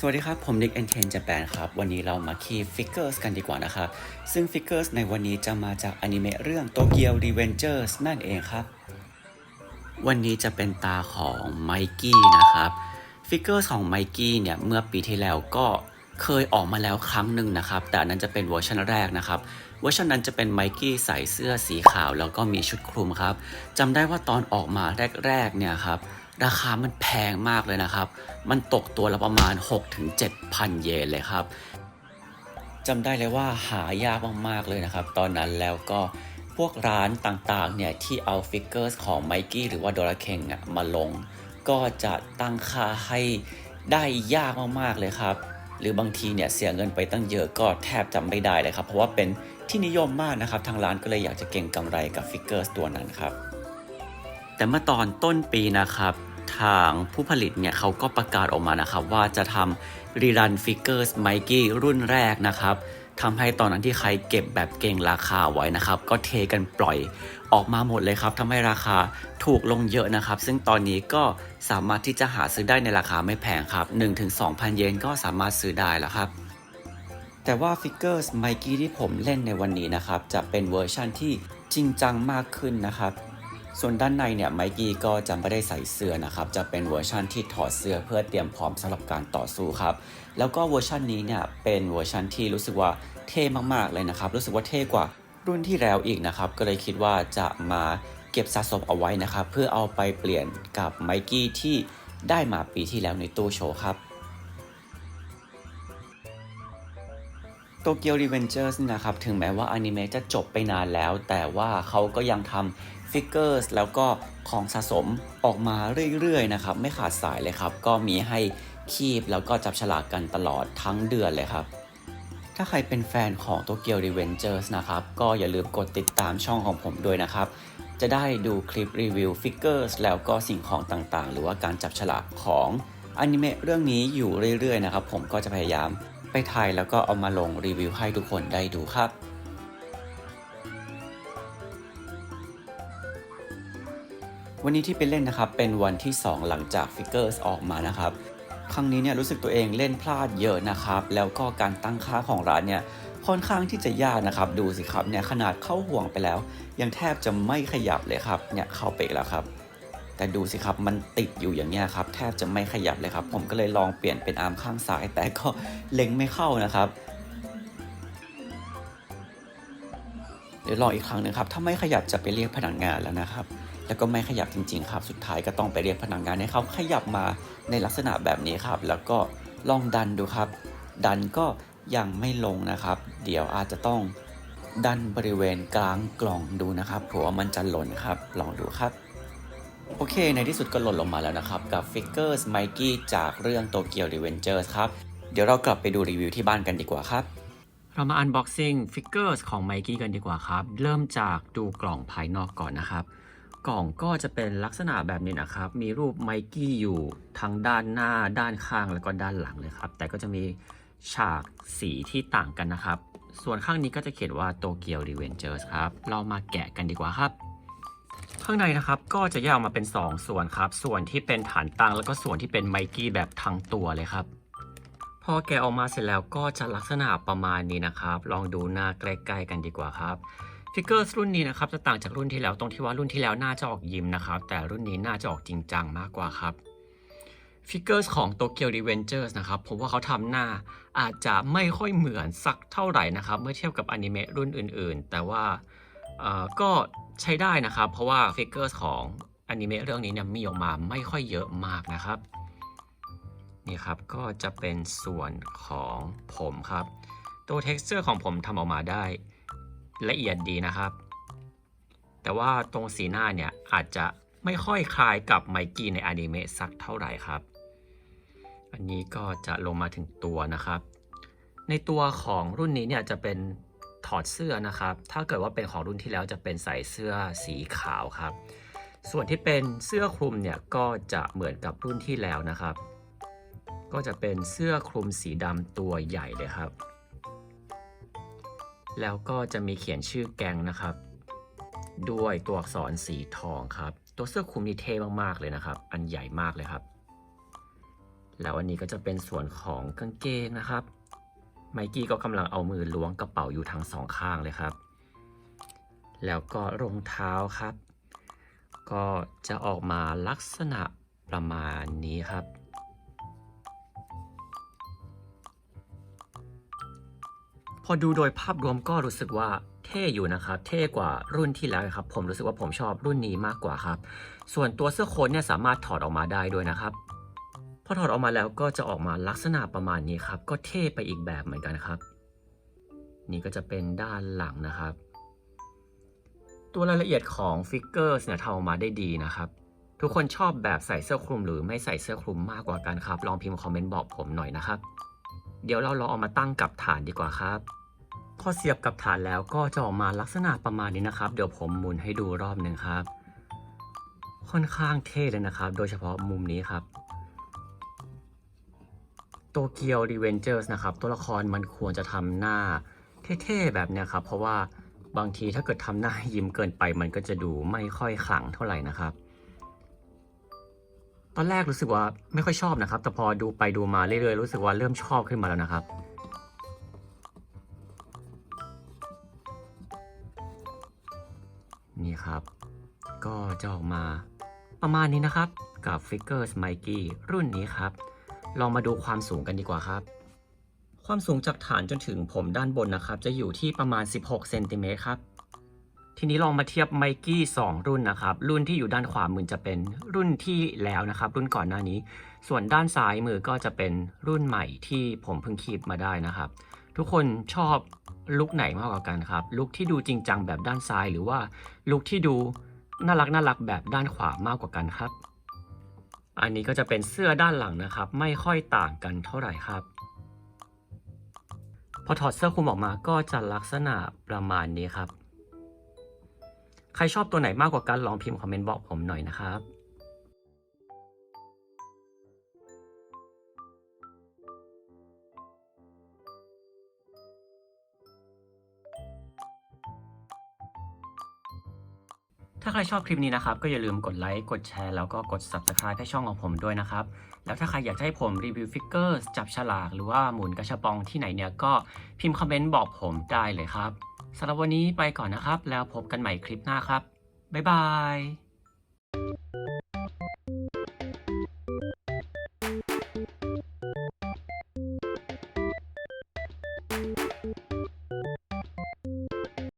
สวัสดีครับ ผม Nick and Ken Japan ครับ วันนี้เรามาคีฟิกเกอร์สกันดีกว่านะครับ ซึ่งฟิกเกอร์สในวันนี้จะมาจากอนิเมะเรื่อง Tokyo Revengers นั่นเองครับ วันนี้จะเป็นตาของไมกี้นะครับ ฟิกเกอร์ของไมกี้เนี่ย เมื่อปีที่แล้วก็เคยออกมาแล้วครั้งหนึ่งนะครับ แต่นนั้นจะเป็นเวอร์ชันแรกนะครับ เวอร์ชันนั้นจะเป็นไมกี้ใส่เสื้อสีขาว แล้วก็มีชุดคลุมครับจำได้ว่าตอนออกมาแรกๆเนี่ยครับ ราคามันแพงมากเลยนะครับ มันตกตัวละประมาณ 6-7,000 เยนเลยครับจำได้เลยว่าหายากมากๆเลยนะครับ ตอนนั้นแล้วก็พวกร้านต่างๆเนี่ยที่เอาฟิกเกอร์สของไมกี้หรือว่าโดราเคงอะมาลง ก็จะตั้งค่าให้ได้ยากมากๆเลยครับ หรือบางทีเนี่ยเสียเงินไปตั้งเยอะก็แทบจำไม่ได้เลยครับ เพราะว่าเป็นที่นิยมมากนะครับ ทางร้านก็เลยอยากจะเก่งกำไรกับฟิกเกอร์สตัวนั้นครับ แต่เมื่อตอนต้นปีนะครับ ทางผู้ผลิตเนี่ยเขาก็ประกาศออกมานะครับ ว่าจะทำรีรันฟิกเกอร์สไมกี้รุ่นแรกนะครับทำให้ตอนนั้นที่ใครเก็บแบบเก่งราคาไว้นะครับ ก็เทกันปล่อยออกมาหมดเลยครับทำให้ราคาถูกลงเยอะนะครับ ซึ่งตอนนี้ก็สามารถที่จะหาซื้อได้ในราคาไม่แพงครับ 1-2,000 เยนก็สามารถซื้อได้แล้วครับแต่ว่าฟิกเกอร์สไมกี้ที่ผมเล่นในวันนี้นะครับ จะเป็นเวอร์ชั่นที่จริงจังมากขึ้นนะครับ ส่วนด้านในเนี่ยไมกี้ก็จะไม่ได้ใส่เสื้อนะครับจะเป็นเวอร์ชั่นที่ถอดเสื้อเพื่อเตรียมพร้อมสำหรับการต่อสู้ครับแล้วก็เวอร์ชันนี้เนี่ยเป็นเวอร์ชันที่รู้สึกว่าเท่มากๆเลยนะครับรู้สึกว่าเท่กว่ารุ่นที่แล้วอีกนะครับก็เลยคิดว่าจะมาเก็บสะสมเอาไว้นะครับเพื่อเอาไปเปลี่ยนกับไมกี้ที่ได้มาปีที่แล้วในตู้โชว์ครับโตเกียวรีเวนเจอร์สนะครับถึงแม้ว่าอนิเมะจะจบไปนานแล้ว แต่ว่าเขาก็ยังทำ ฟิกเกอร์สแล้วก็ของสะสมออกมาเรื่อยๆนะครับ ไม่ขาดสายเลยครับ ก็มีให้คีบแล้วก็จับฉลากกันตลอดทั้งเดือนเลยครับ ถ้าใครเป็นแฟนของโตเกียวรีเวนเจอร์สนะครับ ก็อย่าลืมกดติดตามช่องของผมด้วยนะครับ จะได้ดูคลิปรีวิวฟิกเกอร์สแล้วก็สิ่งของต่างๆ หรือว่าการจับฉลากของอนิเมะเรื่องนี้อยู่เรื่อยๆนะครับ ผมก็จะพยายามไปถ่ายแล้วก็เอามาลงรีวิวให้ทุกคนได้ดูครับ วันนี้ที่ไปเล่นนะครับเป็นวันที่ 2 หลังจากฟิกเกอร์สออกมานะครับ ครั้งนี้เนี่ยรู้สึกตัวเองเล่นพลาดเยอะนะครับ แล้วก็การตั้งค่าของร้านเนี่ยค่อนข้างที่จะยากนะครับ ดูสิครับเนี่ยขนาดเข้าห่วงไปแล้ว ยังแทบจะไม่ขยับเลยครับเนี่ยเข้าไปอีกแล้วครับ แต่ดูสิครับมันติดอยู่อย่างเงี้ยครับแทบจะไม่ขยับเลยครับ ผมก็เลยลองเปลี่ยนเป็นอาร์มข้างซ้าย แต่ก็เล็งไม่เข้านะครับเดี๋ยวลองอีกครั้งหนึงครับ ถ้าไม่ขยับจะไปเรียกพนักงานแล้วนะครับ แล้วก็ไม่ขยับจริง ๆ ครับ สุดท้ายก็ต้องไปเรียกพนักงานให้เขาขยับมาในลักษณะแบบนี้ครับ แล้วก็ลองดันดูครับ ดันก็ยังไม่ลงนะครับ เดี๋ยวอาจจะต้องดันบริเวณกลางกล่องดูนะครับเผื่อว่ามันจะหล่นครับ ลองดูครับ โอเค ในที่สุดก็หล่นลงมาแล้วนะครับ กับ Figures Mikey จากเรื่อง Tokyo Revengers ครับ เดี๋ยวเรากลับไปดูรีวิวที่บ้านกันดีกว่าครับ เรามา unboxing figures ของ Mikey กันดีกว่าครับ เริ่มจากดูกล่องภายนอกก่อนนะครับ กล่องก็จะเป็นลักษณะแบบนี้นะครับ มีรูป Mikey อยู่ทั้งด้านหน้าด้านข้างแล้วก็ด้านหลังเลยครับ แต่ก็จะมีฉากสีที่ต่างกันนะครับ ส่วนข้างนี้ก็จะเขียนว่า Tokyo Revengers ครับ เรามาแกะกันดีกว่าครับ ข้างในนะครับก็จะแยกออกมาเป็น 2 ส่วนครับ ส่วนที่เป็นฐานตั้งแล้วก็ส่วนที่เป็นไมกี้แบบทั้งตัวเลยครับ พอแกะออกมาเสร็จแล้วก็จะลักษณะประมาณนี้นะครับ ลองดูหน้าใกล้ๆกันดีกว่าครับ ฟิกเกอร์รุ่นนี้นะครับจะต่างจากรุ่นที่แล้วตรงที่ว่ารุ่นที่แล้วน่าจะออกยิ้มนะครับ แต่รุ่นนี้น่าจะออกจริงจังมากกว่าครับฟิกเกอร์ของ Tokyo Revengers นะครับผมว่าเขาทำหน้าอาจจะไม่ค่อยเหมือนสักเท่าไหร่นะครับ เมื่อเทียบกับอนิเมะรุ่นอื่นๆ แต่ว่าก็ใช้ได้นะครับ เพราะว่าฟิกเกอร์ของอนิเมะเรื่องนี้เนี่ยมีออกมาไม่ค่อยเยอะมากนะครับนี่ครับก็จะเป็นส่วนของผมครับ ตัว texture ของผมทำออกมาได้ ละเอียดดีนะครับ แต่ว่าตรงสีหน้าเนี่ยอาจจะไม่ค่อยคล้ายกับไมกี้ในอนิเมะสักเท่าไหร่ครับ อันนี้ก็จะลงมาถึงตัวนะครับ ในตัวของรุ่นนี้เนี่ยจะเป็นถอดเสื้อนะครับ ถ้าเกิดว่าเป็นของรุ่นที่แล้วจะเป็นใส่เสื้อสีขาวครับ ส่วนที่เป็นเสื้อคลุมเนี่ยก็จะเหมือนกับรุ่นที่แล้วนะครับ ก็จะเป็นเสื้อคลุมสีดำตัวใหญ่เลยครับ แล้วก็จะมีเขียนชื่อแกงนะครับ ด้วยตัวอักษรสีทองครับ ตัวเสื้อคลุมนี่เท่มากๆเลยนะครับ อันใหญ่มากเลยครับ แล้วอันนี้ก็จะเป็นส่วนของกางเกงนะครับ ไมกี้ก็กำลังเอามือล้วงกระเป๋าอยู่ทั้งสองข้างเลยครับ แล้วก็รองเท้าครับ ก็จะออกมาลักษณะประมาณนี้ครับ พอดูโดยภาพรวมก็รู้สึกว่าเท่อยู่นะครับ เท่กว่ารุ่นที่แล้วครับ ผมรู้สึกว่าผมชอบรุ่นนี้มากกว่าครับ ส่วนตัวเสื้อโค้ทเนี่ยสามารถถอดออกมาได้ด้วยนะครับ พอถอดออกมาแล้วก็จะออกมาลักษณะประมาณนี้ครับ ก็เท่ไปอีกแบบเหมือนกันครับ นี่ก็จะเป็นด้านหลังนะครับ ตัวรายละเอียดของฟิกเกอร์เนี่ยทำออกมาได้ดีนะครับทุกคนชอบแบบใส่เสื้อคลุมหรือไม่ใส่เสื้อคลุมมากกว่ากันครับ ลองพิมพ์คอมเมนต์บอกผมหน่อยนะครับ เดี๋ยวเราลองเอามาตั้งกับฐานดีกว่าครับพอเสียบกับฐานแล้วก็จะออกมาลักษณะประมาณนี้นะครับ เดี๋ยวผมหมุนให้ดูรอบหนึ่งครับ ค่อนข้างเท่เลยนะครับ โดยเฉพาะมุมนี้ครับโตเกียวรีเวนเจอร์สนะครับ ตัวละครมันควรจะทำหน้าเท่ๆแบบเนี้ยครับ เพราะว่าบางทีถ้าเกิดทำหน้ายิ้มเกินไป มันก็จะดูไม่ค่อยขลังเท่าไหร่นะครับ ตอนแรกรู้สึกว่าไม่ค่อยชอบนะครับ แต่พอดูไปดูมาเรื่อยๆรู้สึกว่าเริ่มชอบขึ้นมาแล้วนะครับ นี่ครับ ก็จะออกมาประมาณนี้นะครับ กับ Figures Mikey รุ่นนี้ครับ ลองมาดูความสูงกันดีกว่าครับ ความสูงจากฐานจนถึงผมด้านบนนะครับ จะอยู่ที่ประมาณ 16เซนติเมตรครับ ทีนี้ลองมาเทียบ Mikey 2รุ่นนะครับ รุ่นที่อยู่ด้านขวามือจะเป็นรุ่นที่แล้วนะครับ รุ่นก่อนหน้านี้ ส่วนด้านซ้ายมือก็จะเป็นรุ่นใหม่ที่ผมเพิ่งคีบมาได้นะครับ ทุกคนชอบลุคไหนมากกว่ากันครับ ลุคที่ดูจริงจังแบบด้านซ้ายหรือว่าลุคที่ดูน่ารักน่ารักแบบด้านขวามากกว่ากันครับ อันนี้ก็จะเป็นเสื้อด้านหลังนะครับ ไม่ค่อยต่างกันเท่าไหร่ครับพอถอดเสื้อคลุมออกมาก็จะลักษณะประมาณนี้ครับ ใครชอบตัวไหนมากกว่ากันลองพิมพ์คอมเมนต์บอกผมหน่อยนะครับถ้าใครชอบคลิปนี้นะครับ ก็อย่าลืมกดไลค์ กดแชร์ แล้วก็กด Subscribe ให้ช่องของผมด้วยนะครับ แล้วถ้าใครอยากให้ผมรีวิวฟิกเกอร์จับฉลาก หรือว่าหมุนกระชับปองที่ไหนเนี่ย ก็พิมพ์คอมเมนต์บอกผมได้เลยครับ สำหรับวันนี้ไปก่อนนะครับ แล้วพบกันใหม่คลิปหน้าครับ บ๊ายบาย